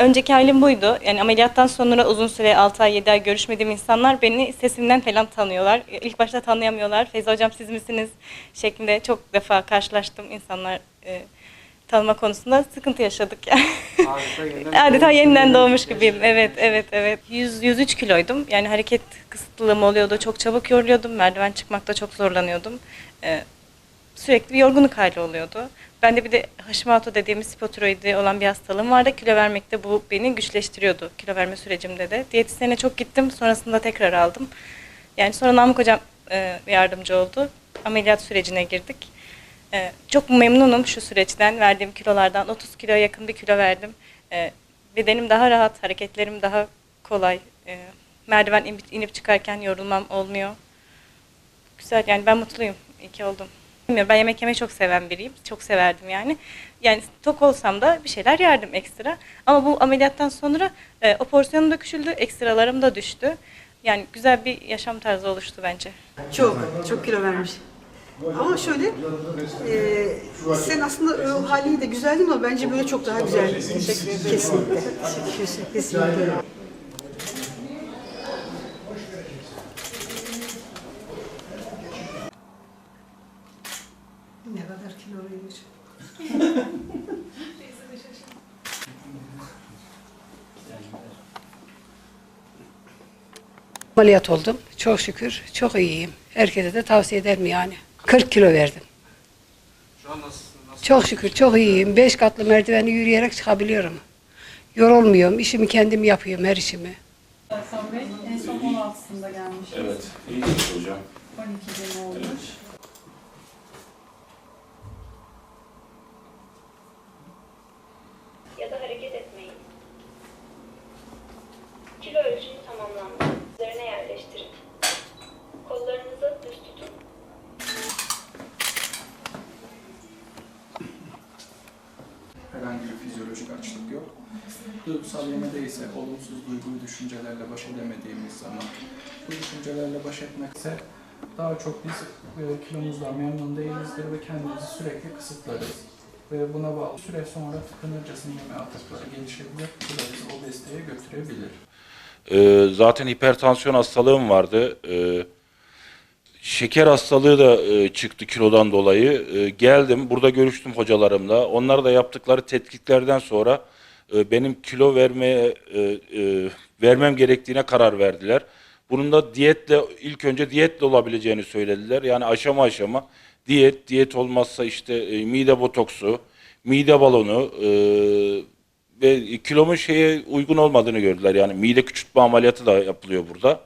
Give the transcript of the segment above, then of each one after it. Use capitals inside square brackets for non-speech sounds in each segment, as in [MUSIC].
önceki halim buydu. Yani ameliyattan sonra uzun süre 6 ay 7 ay görüşmediğim insanlar beni sesimden falan tanıyorlar. İlk başta tanıyamıyorlar. Feyza hocam siz misiniz şeklinde çok defa karşılaştım insanlar e, tanıma konusunda sıkıntı yaşadık yani. Adeta yeniden [LAUGHS] Adeta doğmuş yeniden doğmuş gibiyim. Evet, evet, evet. 100 103 kiloydum. Yani hareket kısıtlılığım oluyordu. Çok çabuk yoruluyordum. Merdiven çıkmakta çok zorlanıyordum. Ee, sürekli bir yorgunluk hali oluyordu. Ben de bir de Hashimoto dediğimiz hipotiroidi olan bir hastalığım vardı. Kilo vermekte bu beni güçleştiriyordu. Kilo verme sürecimde de. Diyetisyene çok gittim. Sonrasında tekrar aldım. Yani sonra Namık hocam e, yardımcı oldu. Ameliyat sürecine girdik. Ee, çok memnunum şu süreçten. Verdiğim kilolardan 30 kilo yakın bir kilo verdim. Ee, bedenim daha rahat, hareketlerim daha kolay. Ee, merdiven inip çıkarken yorulmam olmuyor. Güzel yani ben mutluyum. İyi ki oldum. Bilmiyorum ben yemek yemeyi çok seven biriyim. Çok severdim yani. Yani tok olsam da bir şeyler yerdim ekstra. Ama bu ameliyattan sonra e, o porsiyonum da küçüldü, ekstralarım da düştü. Yani güzel bir yaşam tarzı oluştu bence. Çok, çok kilo vermiş. Ama şöyle, e, sen aslında o haliyle de güzeldin ama bence böyle çok daha güzel. Teşekkür ederim. Kesinlikle. Kesinlikle. Kesinlikle. Ne kiloluymuş. [LAUGHS] Ameliyat oldum. Çok şükür. Çok iyiyim. Herkese de tavsiye ederim yani. 40 kilo verdim. Şu an nasılsın? Nasıl? Çok şükür çok iyiyim. 5 katlı merdiveni yürüyerek çıkabiliyorum. Yorulmuyorum. İşimi kendim yapıyorum her işimi. Hasan Bey en son 16'sında gelmişiz. Evet, iyi hocam. 12 gün olmuş. ya Duygusal yemede ise olumsuz duygu ve düşüncelerle baş edemediğimiz zaman bu düşüncelerle baş etmekse daha çok biz e, kilomuzdan memnun değilizdir ve kendimizi sürekli kısıtlarız. Ve buna bağlı süre sonra tıkınırcasına yeme atakları gelişebilir. Bu da bizi obeziteye götürebilir. Ee, zaten hipertansiyon hastalığım vardı. Ee, şeker hastalığı da e, çıktı kilodan dolayı. Ee, geldim, burada görüştüm hocalarımla. Onlar da yaptıkları tetkiklerden sonra e, benim kilo vermeye e, e, vermem gerektiğine karar verdiler. Bunun da diyetle ilk önce diyetle olabileceğini söylediler. Yani aşama aşama diyet, diyet olmazsa işte mide botoksu, mide balonu e, ve kilomun şeye uygun olmadığını gördüler. Yani mide küçültme ameliyatı da yapılıyor burada.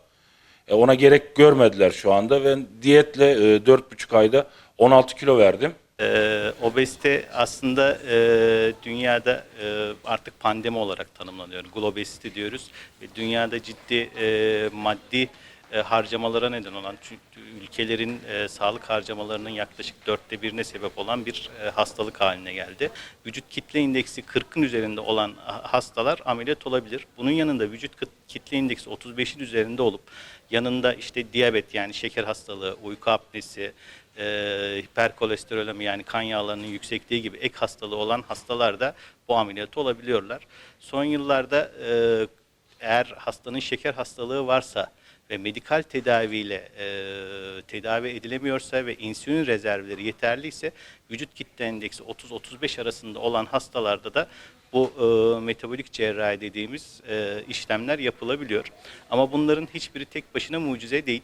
Ona gerek görmediler şu anda. Ben diyetle e, 4,5 ayda 16 kilo verdim. Ee, obezite aslında e, dünyada e, artık pandemi olarak tanımlanıyor. Globesity diyoruz. Ve dünyada ciddi e, maddi e, harcamalara neden olan çünkü ülkelerin e, sağlık harcamalarının yaklaşık dörtte birine sebep olan bir e, hastalık haline geldi. Vücut kitle indeksi 40'ın üzerinde olan ha- hastalar ameliyat olabilir. Bunun yanında vücut kitle indeksi 35'in üzerinde olup yanında işte diyabet yani şeker hastalığı, uyku apnesi, e, hiperkolesterolemi yani kan yağlarının yüksekliği gibi ek hastalığı olan hastalar da bu ameliyatı olabiliyorlar. Son yıllarda e, eğer hastanın şeker hastalığı varsa ve medikal tedaviyle e, tedavi edilemiyorsa ve insülin rezervleri yeterliyse vücut kitle endeksi 30-35 arasında olan hastalarda da bu e, metabolik cerrahi dediğimiz e, işlemler yapılabiliyor. Ama bunların hiçbiri tek başına mucize değil.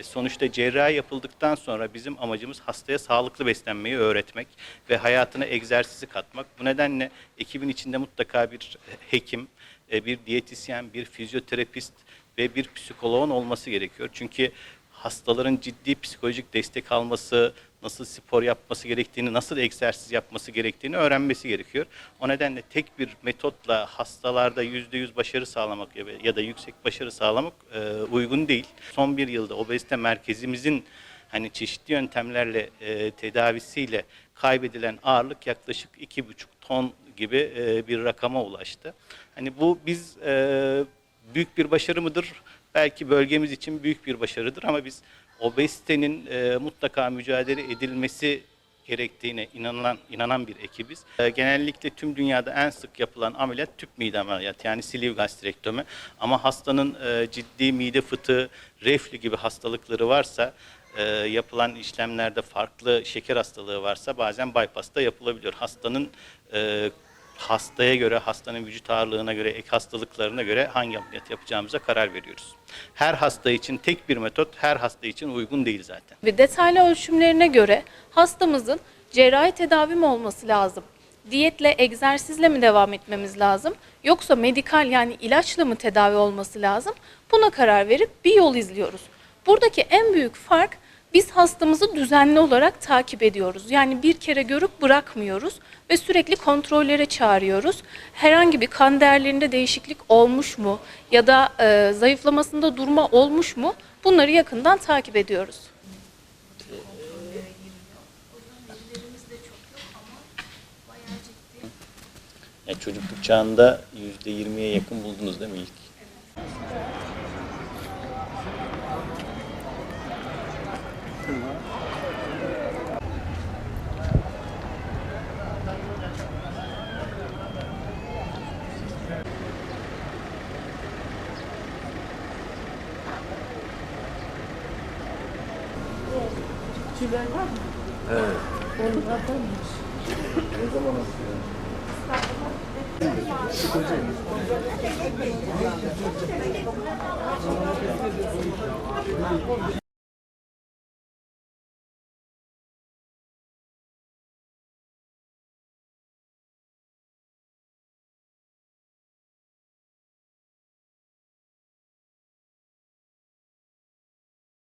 E, Sonuçta cerrahi yapıldıktan sonra bizim amacımız hastaya sağlıklı beslenmeyi öğretmek ve hayatına egzersizi katmak. Bu nedenle ekibin içinde mutlaka bir hekim, e, bir diyetisyen, bir fizyoterapist ve bir psikoloğun olması gerekiyor. Çünkü hastaların ciddi psikolojik destek alması, nasıl spor yapması gerektiğini, nasıl egzersiz yapması gerektiğini öğrenmesi gerekiyor. O nedenle tek bir metotla hastalarda %100 başarı sağlamak ya- da yüksek başarı sağlamak e, uygun değil. Son bir yılda obezite merkezimizin hani çeşitli yöntemlerle e, tedavisiyle kaybedilen ağırlık yaklaşık 2,5 ton gibi e, bir rakama ulaştı. Hani bu biz e, büyük bir başarı mıdır? Belki bölgemiz için büyük bir başarıdır ama biz obezitenin e, mutlaka mücadele edilmesi gerektiğine inanılan inanan bir ekibiz. Ee, genellikle tüm dünyada en sık yapılan ameliyat tüp mide ameliyatı yani sleeve gastrektomi. Ama hastanın e, ciddi mide fıtığı, reflü gibi hastalıkları varsa e, yapılan işlemlerde farklı şeker hastalığı varsa bazen bypass da yapılabiliyor. Hastanın e, hastaya göre, hastanın vücut ağırlığına göre, ek hastalıklarına göre hangi ameliyat yapacağımıza karar veriyoruz. Her hasta için tek bir metot her hasta için uygun değil zaten. Ve detaylı ölçümlerine göre hastamızın cerrahi tedavi mi olması lazım? Diyetle, egzersizle mi devam etmemiz lazım? Yoksa medikal yani ilaçla mı tedavi olması lazım? Buna karar verip bir yol izliyoruz. Buradaki en büyük fark biz hastamızı düzenli olarak takip ediyoruz. Yani bir kere görüp bırakmıyoruz ve sürekli kontrollere çağırıyoruz. Herhangi bir kan değerlerinde değişiklik olmuş mu ya da e, zayıflamasında durma olmuş mu? Bunları yakından takip ediyoruz. Yani çocukluk çağında %20'ye yakın buldunuz değil mi ilk? Biber var mı? Evet. Onlardan mı? ne zaman aslında?